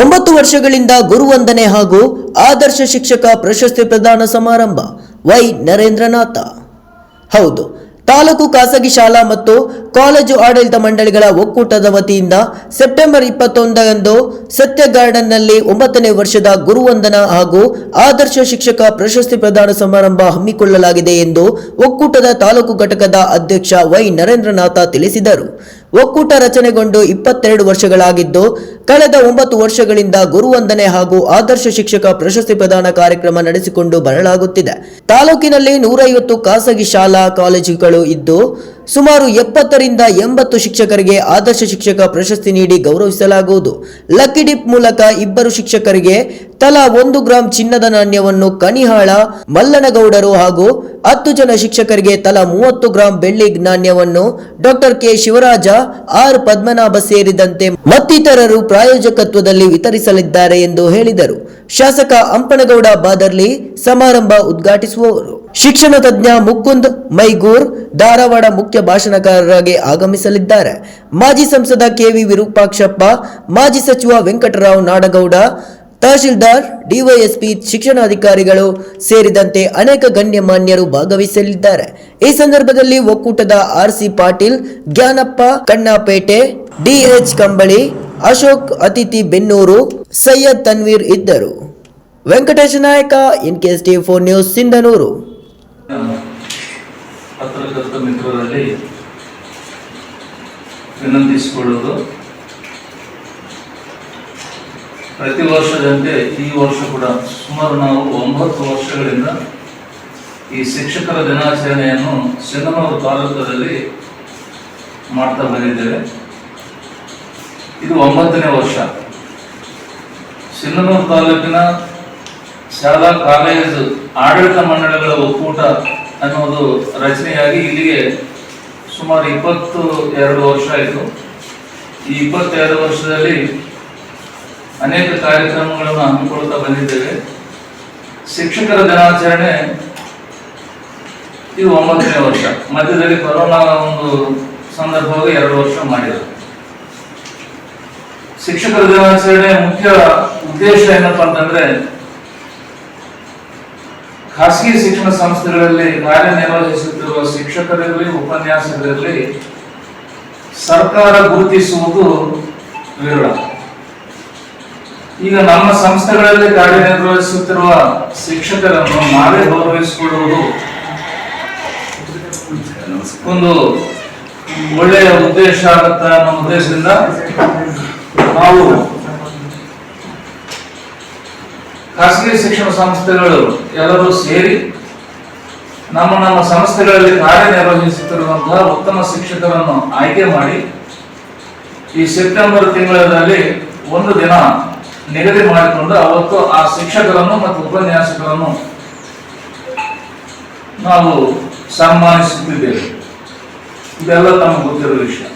ಒಂಬತ್ತು ವರ್ಷಗಳಿಂದ ಗುರುವಂದನೆ ಹಾಗೂ ಆದರ್ಶ ಶಿಕ್ಷಕ ಪ್ರಶಸ್ತಿ ಪ್ರದಾನ ಸಮಾರಂಭ. ವೈ. ನರೇಂದ್ರನಾಥ. ಹೌದು, ತಾಲೂಕು ಖಾಸಗಿ ಶಾಲಾ ಮತ್ತು ಕಾಲೇಜು ಆಡಳಿತ ಮಂಡಳಿಗಳ ಒಕ್ಕೂಟದ ವತಿಯಿಂದ ಸೆಪ್ಟೆಂಬರ್ ಇಪ್ಪತ್ತೊಂದರಂದು ಸತ್ಯ ಗಾರ್ಡನ್ನಲ್ಲಿ ಒಂಬತ್ತನೇ ವರ್ಷದ ಗುರುವಂದನಾ ಹಾಗೂ ಆದರ್ಶ ಶಿಕ್ಷಕ ಪ್ರಶಸ್ತಿ ಪ್ರದಾನ ಸಮಾರಂಭ ಹಮ್ಮಿಕೊಳ್ಳಲಾಗಿದೆ ಎಂದು ಒಕ್ಕೂಟದ ತಾಲೂಕು ಘಟಕದ ಅಧ್ಯಕ್ಷ ವೈ. ನರೇಂದ್ರನಾಥ ತಿಳಿಸಿದರು. ಒಕ್ಕೂಟ ರಚನೆಗೊಂಡು ಇಪ್ಪತ್ತೆರಡು ವರ್ಷಗಳಾಗಿದ್ದು ಕಳೆದ ಒಂಬತ್ತು ವರ್ಷಗಳಿಂದ ಗುರುವಂದನೆ ಹಾಗೂ ಆದರ್ಶ ಶಿಕ್ಷಕ ಪ್ರಶಸ್ತಿ ಪ್ರದಾನ ಕಾರ್ಯಕ್ರಮ ನಡೆಸಿಕೊಂಡು ಬರಲಾಗುತ್ತಿದೆ ತಾಲೂಕಿನಲ್ಲಿ ನೂರೈವತ್ತು ಖಾಸಗಿ ಶಾಲಾ ಕಾಲೇಜುಗಳು ಇದ್ದು ಸುಮಾರು ಎಪ್ಪತ್ತರಿಂದ ಎಂಬತ್ತು ಶಿಕ್ಷಕರಿಗೆ ಆದರ್ಶ ಶಿಕ್ಷಕ ಪ್ರಶಸ್ತಿ ನೀಡಿ ಗೌರವಿಸಲಾಗುವುದು. ಲಕ್ಕಿ ಡಿಪ್ ಮೂಲಕ ಇಬ್ಬರು ಶಿಕ್ಷಕರಿಗೆ ತಲಾ ಒಂದು ಗ್ರಾಂ ಚಿನ್ನದ ನಾಣ್ಯವನ್ನು ಕನಿಹಾಳ ಮಲ್ಲನಗೌಡರು ಹಾಗೂ ಹತ್ತು ಜನ ಶಿಕ್ಷಕರಿಗೆ ತಲಾ ಮೂವತ್ತು ಗ್ರಾಂ ಬೆಳ್ಳಿ ನಾಣ್ಯವನ್ನು doctor K Shivaraja, R Padmanabha ಸೇರಿದಂತೆ ಮತ್ತಿತರರು ಪ್ರಾಯೋಜಕತ್ವದಲ್ಲಿ ವಿತರಿಸಲಿದ್ದಾರೆ ಎಂದು ಹೇಳಿದರು. ಶಾಸಕ ಅಂಪನಗೌಡ ಬಾದರ್ಲಿ ಸಮಾರಂಭ ಉದ್ಘಾಟಿಸುವವರು. ಶಿಕ್ಷಣ ತಜ್ಞ ಮುಕುಂದ್ ಮೈಗೂರ್ ಧಾರವಾಡ ಮುಖ್ಯ ಭಾಷಣಕಾರರಾಗಿ ಆಗಮಿಸಲಿದ್ದಾರೆ. ಮಾಜಿ ಸಂಸದ ಕೆವಿ ವಿರೂಪಾಕ್ಷಪ್ಪ, ಮಾಜಿ ಸಚಿವ ವೆಂಕಟರಾವ್ ನಾಡಗೌಡ, ತಹಶೀಲ್ದಾರ್, ಡಿವೈಎಸ್ಪಿ ಶಿಕ್ಷಣಾಧಿಕಾರಿಗಳು ಸೇರಿದಂತೆ ಅನೇಕ ಗಣ್ಯಮಾನ್ಯರು ಭಾಗವಹಿಸಲಿದ್ದಾರೆ. ಈ ಸಂದರ್ಭದಲ್ಲಿ ಒಕ್ಕೂಟದ R C Patil, Jnanappa Kannapete D H Kambali Ashok ಅತಿಥಿ ಬೆನ್ನೂರು ಸೈಯದ್ ತನ್ವೀರ್ ಇದ್ದರು. Venkatesha Nayaka in KS T four news, Sindhanur. ಮಿತ್ರರಲ್ಲಿ ವಿನಂತಿಸಿಕೊಳ್ಳುವುದು, ಪ್ರತಿ ವರ್ಷದಂತೆ ಈ ವರ್ಷ ಕೂಡ ಸುಮಾರು ನಾವು ಒಂಬತ್ತು ವರ್ಷಗಳಿಂದ ಈ ಶಿಕ್ಷಕರ ದಿನಾಚರಣೆಯನ್ನು ಸಿಂಧನೂರು ತಾಲೂಕದಲ್ಲಿ ಮಾಡ್ತಾ ಬಂದಿದ್ದೇವೆ. ಇದು ಒಂಬತ್ತನೇ ವರ್ಷ. ಸಿಂಧನೂರು ತಾಲೂಕಿನ ಶಾಲಾ ಕಾಲೇಜು ಆಡಳಿತ ಮಂಡಳಿಗಳ ಒಕ್ಕೂಟ ಅನ್ನೋದು ರಚನೆಯಾಗಿ ಇಲ್ಲಿಗೆ ಸುಮಾರು ಇಪ್ಪತ್ತು ಎರಡು ವರ್ಷ ಆಯಿತು. ಈ ಇಪ್ಪತ್ತೆರಡು ವರ್ಷದಲ್ಲಿ ಅನೇಕ ಕಾರ್ಯಕ್ರಮಗಳನ್ನು ಹಮ್ಮಿಕೊಳ್ತಾ ಬಂದಿದ್ದೇವೆ. ಶಿಕ್ಷಕರ ದಿನಾಚರಣೆ ಇದು ಒಂಬತ್ತನೇ ವರ್ಷ. ಮಧ್ಯದಲ್ಲಿ ಕೊರೋನಾ ಒಂದು ಸಂದರ್ಭವಾಗಿ ಎರಡು ವರ್ಷ ಮಾಡಿದರು. ಶಿಕ್ಷಕರ ದಿನಾಚರಣೆ ಮುಖ್ಯ ಉದ್ದೇಶ ಏನಪ್ಪಾ ಅಂತಂದ್ರೆ, ಖಾಸಗಿ ಶಿಕ್ಷಣ ಸಂಸ್ಥೆಗಳಲ್ಲಿ ಕಾರ್ಯನಿರ್ವಹಿಸುತ್ತಿರುವ ಶಿಕ್ಷಕರಿರಲಿ, ಉಪನ್ಯಾಸಕರಿರಲಿ ಸರ್ಕಾರ ಗುರುತಿಸುವುದು ವಿರಳ. ಈಗ ನಮ್ಮ ಸಂಸ್ಥೆಗಳಲ್ಲಿ ಕಾರ್ಯನಿರ್ವಹಿಸುತ್ತಿರುವ ಶಿಕ್ಷಕರನ್ನು ನಾವೇ ಗೌರವಿಸಿಕೊಳ್ಳುವುದು ಒಂದು ಒಳ್ಳೆಯ ಉದ್ದೇಶ ಆಗತ್ತ ಅನ್ನೋ ಉದ್ದೇಶದಿಂದ ನಾವು ಖಾಸಗಿ ಶಿಕ್ಷಣ ಸಂಸ್ಥೆಗಳು ಎಲ್ಲರೂ ಸೇರಿ ನಮ್ಮ ನಮ್ಮ ಸಂಸ್ಥೆಗಳಲ್ಲಿ ಕಾರ್ಯನಿರ್ವಹಿಸುತ್ತಿರುವಂತಹ ಉತ್ತಮ ಶಿಕ್ಷಕರನ್ನು ಆಯ್ಕೆ ಮಾಡಿ ಈ ಸೆಪ್ಟೆಂಬರ್ ತಿಂಗಳಲ್ಲಿ ಒಂದು ದಿನ ನಿಗದಿ ಮಾಡಿಕೊಂಡು ಅವತ್ತು ಆ ಶಿಕ್ಷಕರನ್ನು ಮತ್ತು ಉಪನ್ಯಾಸಕರನ್ನು ನಾವು ಸನ್ಮಾನಿಸುತ್ತಿದ್ದೇವೆ. ಇದೆಲ್ಲ ತಮಗೆ ಗೊತ್ತಿರುವ ವಿಷಯ.